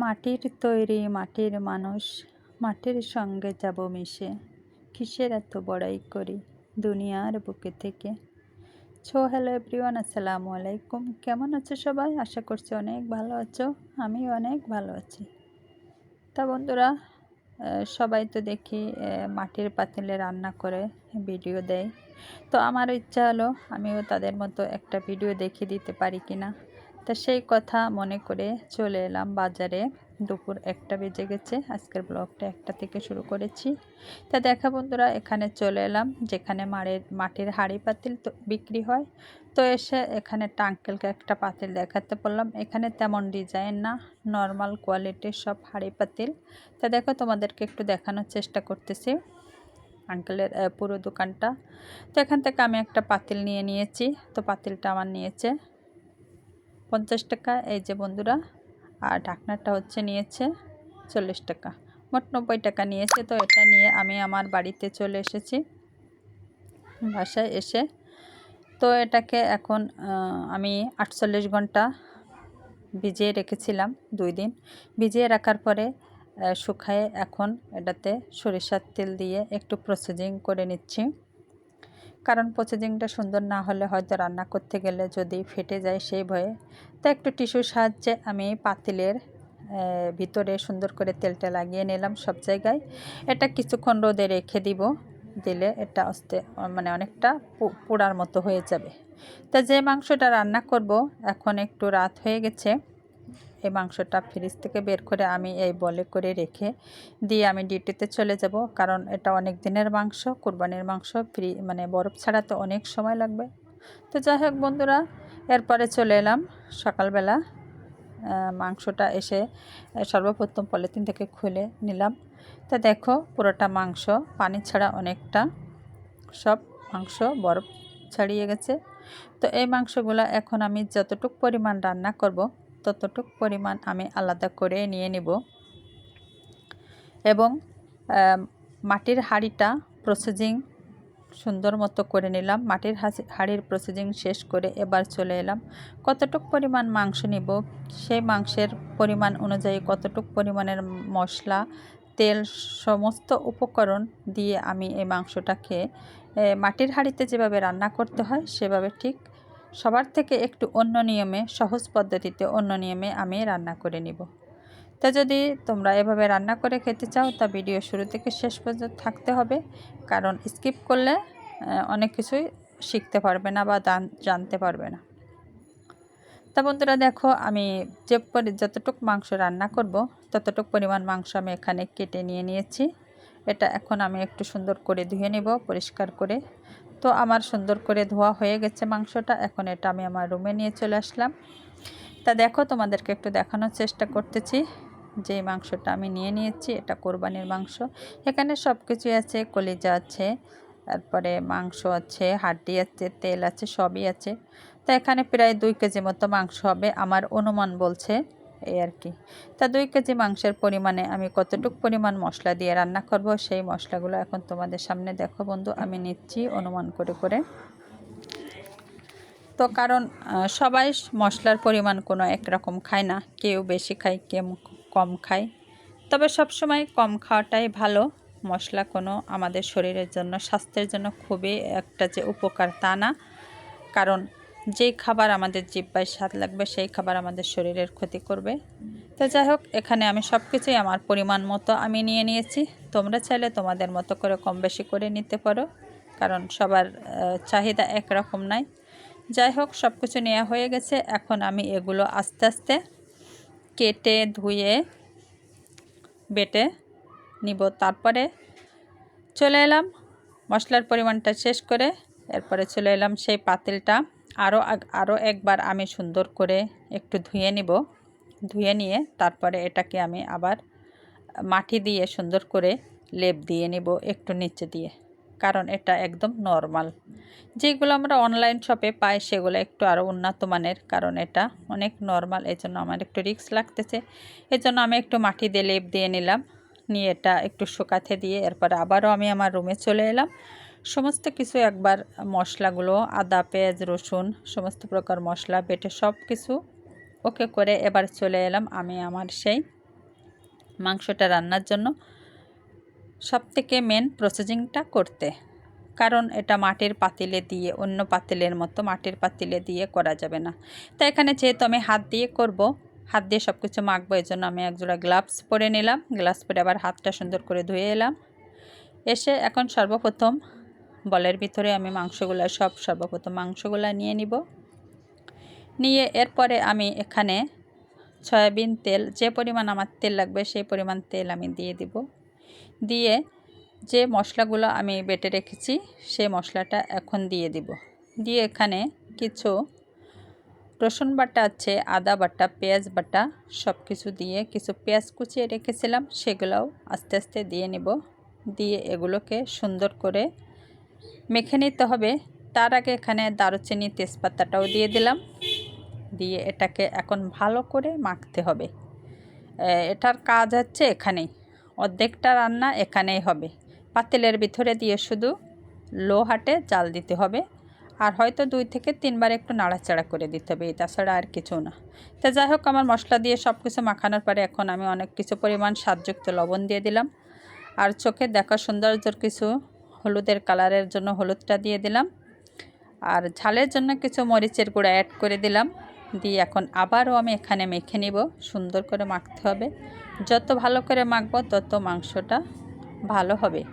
মাটির তৈরি মাটির মানুষ, মাটির সঙ্গে যাব মিশে। কিসের এত বড়াই করি দুনিয়ার বুকে থেকে? ছো হ্যালো এভরিওয়ান আসসালামু আলাইকুম। কেমন আছো সবাই? আশা করছি অনেক ভালো আছো। আমি অনেক ভালো আছি। তা বন্ধুরা সবাই তো দেখি মাটির পাতিলে রান্না করে ভিডিও দেয়। তো আমার ইচ্ছা হলো, আমিও তাদের মতো একটা ভিডিও দেখিয়ে দিতে পারি কি না তা সেই কথা মনে করে চলে এলাম বাজারে। দুপুর একটা বেজে গেছে, আজকের ব্লগটা একটা থেকে শুরু করেছি। তা দেখা বন্ধুরা, এখানে চলে এলাম, যেখানে মাড়ের মাটির হাড়ি পাতিল তো বিক্রি হয়। তো এসে এখানে টাঙ্কেলকে একটা পাতিল দেখাতে বললাম। এখানে তেমন ডিজাইন না, নর্মাল কোয়ালিটির সব হাঁড়ি পাতিল। তা দেখো, তোমাদেরকে একটু দেখানোর চেষ্টা করতেছি। আঙ্কেলের পুরো দোকানটা। তো এখান থেকে আমি একটা পাতিল নিয়ে নিয়েছি। তো পাতিলটা আমার নিয়েছে। পঞ্চাশ টাকা, এই যে বন্ধুরা, আর ঢাকনাটা হচ্ছে নিয়েছে চল্লিশ টাকা। মোট নব্বই টাকা নিয়েছে, তো এটা নিয়ে আমি আমার বাড়িতে চলে এসেছি, বাসায় এসে। তো এটাকে এখন আমি আটচল্লিশ ঘণ্টা ভিজিয়ে রেখেছিলাম দুই দিন। ভিজিয়ে রাখার পরে শুকায়ে এখন এটাতে সরিষার তেল দিয়ে একটু প্রসেসিং করে নিচ্ছি। কারণ প্রসেসিংটা সুন্দর না হলে হয়তো রান্না করতে গেলে যদি ফেটে যায় সেই ভয়ে। তো একটু টিস্যুর সাহায্যে আমি পাতিলের ভিতরে সুন্দর করে তেলটা লাগিয়ে নিলাম সব জায়গায়। এটা কিছুক্ষণ রোদে রেখে দিব, দিলে এটা আস্তে মানে অনেকটা পোড়ার মতো হয়ে যাবে। তা যে মাংসটা রান্না করব, এখন একটু রাত হয়ে গেছে। এই মাংসটা ফ্রিজ থেকে বের করে আমি এই বলে করে রেখে দিয়ে আমি ডিউটিতে চলে যাব। কারণ এটা অনেক দিনের মাংস, কোরবানির মাংস ফ্রি মানে বরফ ছাড়াতে অনেক সময় লাগবে। তো যাই হোক বন্ধুরা, এরপরে চলে এলাম সকালবেলা। মাংসটা এসে সর্বপ্রথম পলিথিন থেকে খুলে নিলাম। তা দেখো পুরোটা মাংস, পানি ছাড়া অনেকটা সব মাংস বরফ ছাড়িয়ে গেছে। তো এই মাংসগুলো এখন আমি যতটুক পরিমাণ রান্না করব ততটুক পরিমাণ আমি আলাদা করে নিয়ে নিব। এবং মাটির হাঁড়িটা প্রসেসিং সুন্দর মতো করে নিলাম। মাটির হাঁড়ির প্রসেসিং শেষ করে এবার চলে এলাম। কতটুক পরিমাণ মাংস নিব? সেই মাংসের পরিমাণ অনুযায়ী কতটুক পরিমাণের মশলা, তেল, সমস্ত উপকরণ দিয়ে আমি এই মাংসটাকে মাটির হাঁড়িতে যেভাবে রান্না করতে হয় সেভাবে ঠিক সবার থেকে একটু অন্য নিয়মে, সহজ পদ্ধতিতে অন্য নিয়মে আমি রান্না করে নিব। তা যদি তোমরা এভাবে রান্না করে খেতে চাও, তা ভিডিও শুরু থেকে শেষ পর্যন্ত থাকতে হবে। কারণ স্কিপ করলে অনেক কিছুই শিখতে পারবে না বা জানতে পারবে না। তা বন্ধুরা দেখো, আমি যে যতটুক মাংস রান্না করব, ততটুক পরিমাণ মাংস আমি এখানে কেটে নিয়ে নিয়েছি। এটা এখন আমি একটু সুন্দর করে ধুয়ে নেব, পরিষ্কার করে। তো আমার সুন্দর করে ধোয়া হয়ে গেছে মাংসটা। এখন এটা আমি আমার রুমে নিয়ে চলে আসলাম। তা দেখো, তোমাদেরকে একটু দেখানোর চেষ্টা করতেছি। যে মাংসটা আমি নিয়ে নিয়েছি, এটা কোরবানির মাংস। এখানে সব কিছুই আছে, কলিজা আছে, তারপরে মাংস আছে, হাড্ডি আছে, তেল আছে, সবই আছে। তা এখানে প্রায় দুই কেজি মতো মাংস হবে, আমার অনুমান বলছে। এই আর কি। তা দুই কেজি মাংসের পরিমাণে আমি কতটুক পরিমাণ মশলা দিয়ে রান্না করব, সেই মশলাগুলো এখন তোমাদের সামনে দেখো বন্ধু, আমি নিচ্ছি অনুমান করে করে। তো কারণ সবাই মশলার পরিমাণ কোনো একরকম খায় না, কেউ বেশি খায়, কেউ কম খায়। তবে সবসময় কম খাওয়াটাই ভালো। মশলা কোনো আমাদের শরীরের জন্য, স্বাস্থ্যের জন্য খুবই একটা যে উপকার তা না। কারণ যেই খাবার আমাদের জিব্বায় স্বাদ লাগবে, সেই খাবার আমাদের শরীরের ক্ষতি করবে। তো যাই হোক, এখানে আমি সব কিছুই আমার পরিমাণ মতো আমি নিয়ে নিয়েছি। তোমরা চাইলে তোমাদের মতো করে কম বেশি করে নিতে পারো, কারণ সবার চাহিদা একরকম নাই। যাই হোক সব কিছু নেওয়া হয়ে গেছে। এখন আমি এগুলো আস্তে আস্তে কেটে, ধুয়ে, বেটে নিব। তারপরে চলে এলাম। মশলার পরিমাণটা শেষ করে এরপরে চলে এলাম সেই পাতিলটা। আরও আরও একবার আমি সুন্দর করে একটু ধুয়ে নিব। ধুয়ে নিয়ে তারপরে এটাকে আমি আবার মাটি দিয়ে সুন্দর করে লেপ দিয়ে নিব একটু নিচে দিয়ে, কারণ এটা একদম নর্মাল। যেগুলো আমরা অনলাইন শপে পাই সেগুলো একটু আরও উন্নত মানের, কারণ এটা অনেক নর্মাল এই জন্য আমার একটু রিক্স লাগতেছে। এই জন্য আমি একটু মাটি দিয়ে লেপ দিয়ে নিলাম, নিয়ে এটা একটু শুকাতে দিয়ে এরপর আবারও আমি আমার রুমে চলে এলাম। সমস্ত কিছু একবার মশলাগুলো, আদা, পেঁয়াজ, রসুন, সমস্ত প্রকার মশলা বেটে সব কিছু ওকে করে এবার চলে এলাম আমি আমার সেই মাংসটা রান্নার জন্য। সব থেকে মেন প্রসেসিংটা করতে। কারণ এটা মাটির পাতিলে দিয়ে, অন্য পাতিলের মতো মাটির পাতিলে দিয়ে করা যাবে না। তো এখানে যেহেতু আমি হাত দিয়ে করব, হাত দিয়ে সব কিছু মাখবো এই জন্য আমি একজোড়া গ্লাভস পরে নিলাম। গ্লাভস পরে আবার হাতটা সুন্দর করে ধুয়ে এলাম। এসে এখন সর্বপ্রথম বলের ভিতরে আমি মাংসগুলো সব সর্বপ্রথম মাংসগুলো নিয়ে নিব। নিয়ে এরপরে আমি এখানে সয়াবিন তেল, যে পরিমাণ আমার তেল লাগবে সেই পরিমাণ তেল আমি দিয়ে দিব। দিয়ে যে মশলাগুলো আমি বেটে রেখেছি সেই মশলাটা এখন দিয়ে দিব। দিয়ে এখানে কিছু রসুন বাটা আছে, আদা বাটা, পেঁয়াজ বাটা সব কিছু দিয়ে কিছু পেঁয়াজ কুচিয়ে রেখেছিলাম, সেগুলোও আস্তে আস্তে দিয়ে নিব। দিয়ে এগুলোকে সুন্দর করে মেখে নিতে হবে। তার আগে এখানে দারুচিনি তেজপাতাটাও দিয়ে দিলাম। দিয়ে এটাকে এখন ভালো করে মাখতে হবে। এটার কাজ হচ্ছে এখানেই। অর্ধেকটা রান্না এখানেই হবে। পাতিলের ভিতরে দিয়ে শুধু লো হাটে জাল দিতে হবে। আর হয়তো দুই থেকে তিনবার একটু নাড়াচাড়া করে দিতে হবে। তাছাড়া আর কিছু না। তো যাই হোক, আমার মশলা দিয়ে সব কিছু মাখানোর পরে এখন আমি অনেক কিছু পরিমাণ স্বাদযুক্ত লবণ দিয়ে দিলাম। আর চোখে দেখা সৌন্দর্যর কিছু হলুদের কালারের জন্য হলুদটা দিয়ে দিলাম। আর ঝালের জন্য কিছু মরিচের গুঁড়া অ্যাড করে দিলাম। দিয়ে এখন আবারও আমি এখানে মেখে নিব। সুন্দর করে মাখতে হবে। যত ভালো করে মাখবো, তত মাংসটা ভালো হবে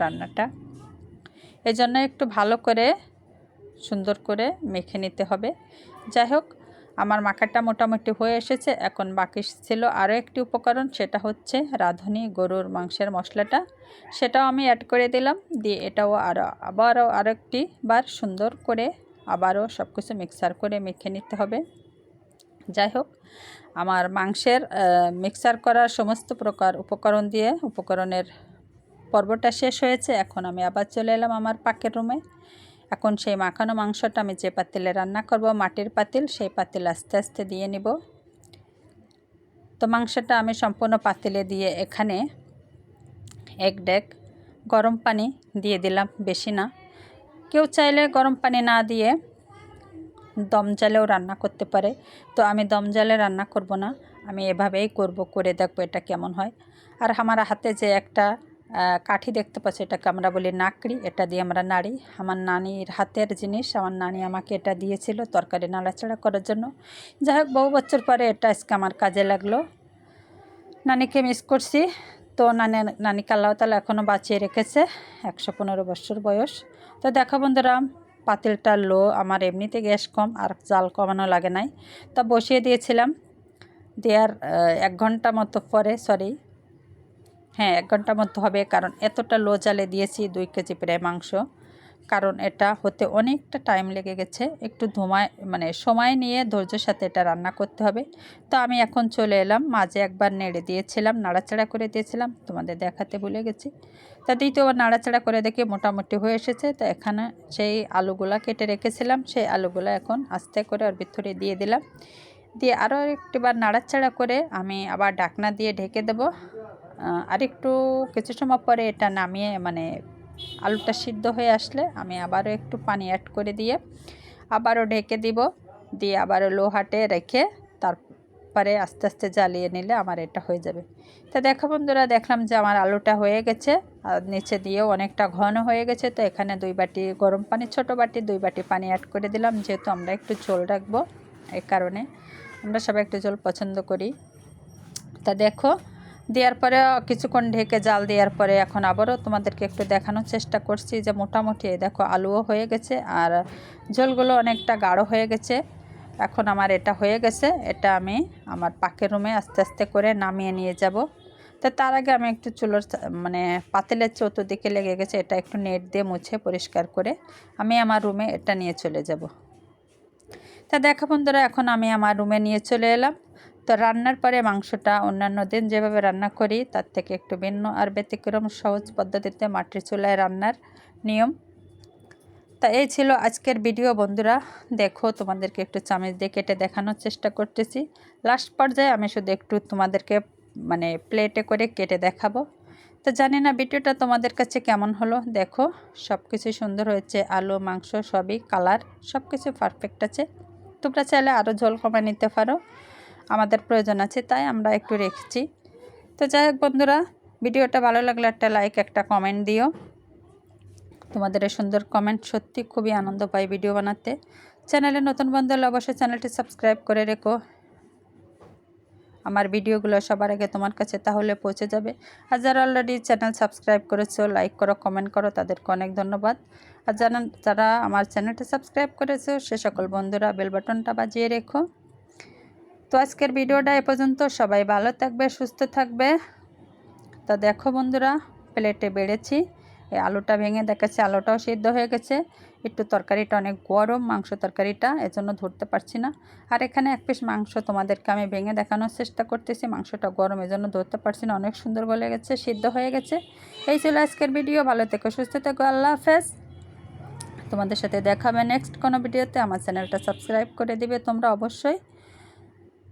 রান্নাটা। এজন্য একটু ভালো করে সুন্দর করে মেখে নিতে হবে। যাই হোক আমার মাখাটা মোটামুটি হয়ে এসেছে। এখন বাকি ছিল আরও একটি উপকরণ, সেটা হচ্ছে রাঁধুনি গরুর মাংসের মশলাটা। সেটাও আমি অ্যাড করে দিলাম। দিয়ে এটাও আরও আবারও আরও একটি বার সুন্দর করে আবারও সব কিছু মিক্সার করে মেখে নিতে হবে। যাই হোক, আমার মাংসের মিক্সার করার সমস্ত প্রকার উপকরণ দিয়ে উপকরণের পর্বটা শেষ হয়েছে। এখন আমি আবার চলে এলাম আমার পাকের রুমে এখন সেই মাখানো মাংসটা আমি যে পাতিলে রান্না করব, মাটির পাতিল, সেই পাতিল আস্তে আস্তে দিয়ে নিব। তো মাংসটা আমি সম্পূর্ণ পাতিলে দিয়ে এখানে এক ডেক গরম পানি দিয়ে দিলাম, বেশি না। কেউ চাইলে গরম পানি না দিয়ে দম জালেও রান্না করতে পারে। তো আমি দম জালে রান্না করব না, আমি এভাবেই করব, করে দেখব এটা কেমন হয়। আর আমার হাতে যে একটা কাঠি দেখতে পাচ্ছি, এটাকে আমরা বলি নাকড়ি, এটা দিয়ে আমরা নাড়ি। আমার নানির হাতের জিনিস, আমার নানি আমাকে এটা দিয়েছিল তরকারি নাড়াচাড়া করার জন্য। যাই হোক, বহু বছর পরে এটা আজকে আমার কাজে লাগল। নানিকে মিস করছি। তো নানি, নানিকে আল্লাহ তালা এখনও বাঁচিয়ে রেখেছে, একশো পনেরো বছর বয়স। তো দেখা বন্ধুরা, পাতিলটা লো, আমার এমনিতে গ্যাস কম, আর জাল কমানো লাগে নাই। তা বসিয়ে দিয়েছিলাম, দেওয়ার এক ঘণ্টা মতো পরে সরি হ্যাঁ এক ঘণ্টার মধ্যে হবে, কারণ এতটা লো জালে দিয়েছি দুই কেজি প্রায় মাংস। কারণ এটা হতে অনেকটা টাইম লেগে গেছে, একটু ধোমায় মানে সময় নিয়ে ধৈর্যের সাথে এটা রান্না করতে হবে। তো আমি এখন চলে এলাম, মাঝে একবার নেড়ে দিয়েছিলাম, নাড়াচাড়া করে দিয়েছিলাম, তোমাদের দেখাতে ভুলে গেছি। তা দ্বিতীয়বার নাড়াচাড়া করে দেখে মোটামুটি হয়ে এসেছে, তো এখানে সেই আলুগুলা কেটে রেখেছিলাম, সেই আলুগুলো এখন আস্তে করে ওর ভিতরে দিয়ে দিলাম। দিয়ে আরও একটিবার নাড়াচাড়া করে আমি আবার ডাকনা দিয়ে ঢেকে দেব। আরেকটু কিছু সময় পরে এটা নামিয়ে মানে আলুটা সিদ্ধ হয়ে আসলে আমি আবারও একটু পানি অ্যাড করে দিয়ে আবারও ঢেকে দিব। দিয়ে আবারও লোহাটে রেখে তারপরে আস্তে আস্তে জ্বালিয়ে নিলে আমার এটা হয়ে যাবে। তা দেখো বন্ধুরা, দেখলাম যে আমার আলুটা হয়ে গেছে। আর নিচে দিয়েও অনেকটা ঘন হয়ে গেছে। তো এখানে দুই বাটি গরম পানি, ছোট বাটি, দুই বাটি পানি অ্যাড করে দিলাম। যেহেতু আমরা একটু ঝোল রাখব এই কারণে আমরা সবাই একটু জল পছন্দ করি। তা দেখো দেওয়ার পরে, কিছুক্ষণ ঢেকে জাল দেওয়ার পরে এখন আবারও তোমাদেরকে একটু দেখানোর চেষ্টা করছি যে মোটামুটি দেখো আলুও হয়ে গেছে আর ঝোলগুলো অনেকটা গাঢ় হয়ে গেছে। এখন আমার এটা হয়ে গেছে, এটা আমি আমার পাকের রুমে আস্তে আস্তে করে নামিয়ে নিয়ে যাব। তো তার আগে আমি একটু চুলোর মানে পাতিলের চতুর্দিকে লেগে গেছে, এটা একটু নেট দিয়ে মুছে পরিষ্কার করে আমি আমার রুমে এটা নিয়ে চলে যাব। তা দেখা বন্ধুরা, এখন আমি আমার রুমে নিয়ে চলে এলাম। তো রান্নার পরে মাংসটা অন্যান্য দিন যেভাবে রান্না করি, তার থেকে একটু ভিন্ন আর ব্যতিক্রম সহজ পদ্ধতিতে মাটির চুলায় রান্নার নিয়ম। তা এই ছিল আজকের ভিডিও বন্ধুরা। দেখো তোমাদেরকে একটু চামচ দিয়ে কেটে দেখানোর চেষ্টা করতেছি। লাস্ট পর্যায়ে আমি শুধু একটু তোমাদেরকে মানে প্লেটে করে কেটে দেখাবো। তো জানি না ভিডিওটা তোমাদের কাছে কেমন হলো। দেখো সব কিছু সুন্দর হয়েছে, আলু, মাংস সবই, কালার সব কিছু পারফেক্ট আছে। তোমরা চাইলে আরও ঝোল কমে নিতে পারো। আমাদের প্রয়োজন আছে, তাই আমরা একটু রেখেছি। তো যাই হোক বন্ধুরা, ভিডিওটা ভালো লাগলে একটা লাইক একটা কমেন্ট দিও। তোমাদের এই সুন্দর কমেন্ট সত্যি খুবই আনন্দ পাই ভিডিও বানাতে। চ্যানেলে নতুন বন্ধু হলে অবশ্যই চ্যানেলটি সাবস্ক্রাইব করে রেখো। আমার ভিডিওগুলো সবার আগে তোমার কাছে তাহলে পৌঁছে যাবে। আর যারা অলরেডি চ্যানেল সাবস্ক্রাইব করেছ লাইক করো কমেন্ট করো, তাদেরকে অনেক ধন্যবাদ। আর যারা যারা আমার চ্যানেলটা সাবস্ক্রাইব করেছ, সে সকল বন্ধুরা বেল বাটনটা বাজিয়ে রেখো। তো আজকের ভিডিওটা এ পর্যন্ত। সবাই ভালো থাকবে, সুস্থ থাকবে। তো দেখো বন্ধুরা, প্লেটে বেড়েছি। এই আলুটা ভেঙে দেখাচ্ছে আলুটাও সিদ্ধ হয়ে গেছে। একটু তরকারিটা অনেক গরম, মাংস তরকারিটা, এজন্য ধরতে পারছি না। আর এখানে এক পিস মাংস তোমাদেরকে আমি ভেঙে দেখানোর চেষ্টা করতেছি। মাংসটা গরম, এজন্য ধরতে পারছি না, অনেক সুন্দর গলে গেছে, সিদ্ধ হয়ে গেছে। এই ছিল আজকের ভিডিও, ভালো থেকো, সুস্থ থেকো, আল্লাহ হাফেজ। তোমাদের সাথে দেখাবে নেক্সট কোনো ভিডিওতে। আমার চ্যানেলটা সাবস্ক্রাইব করে দিবে তোমরা অবশ্যই।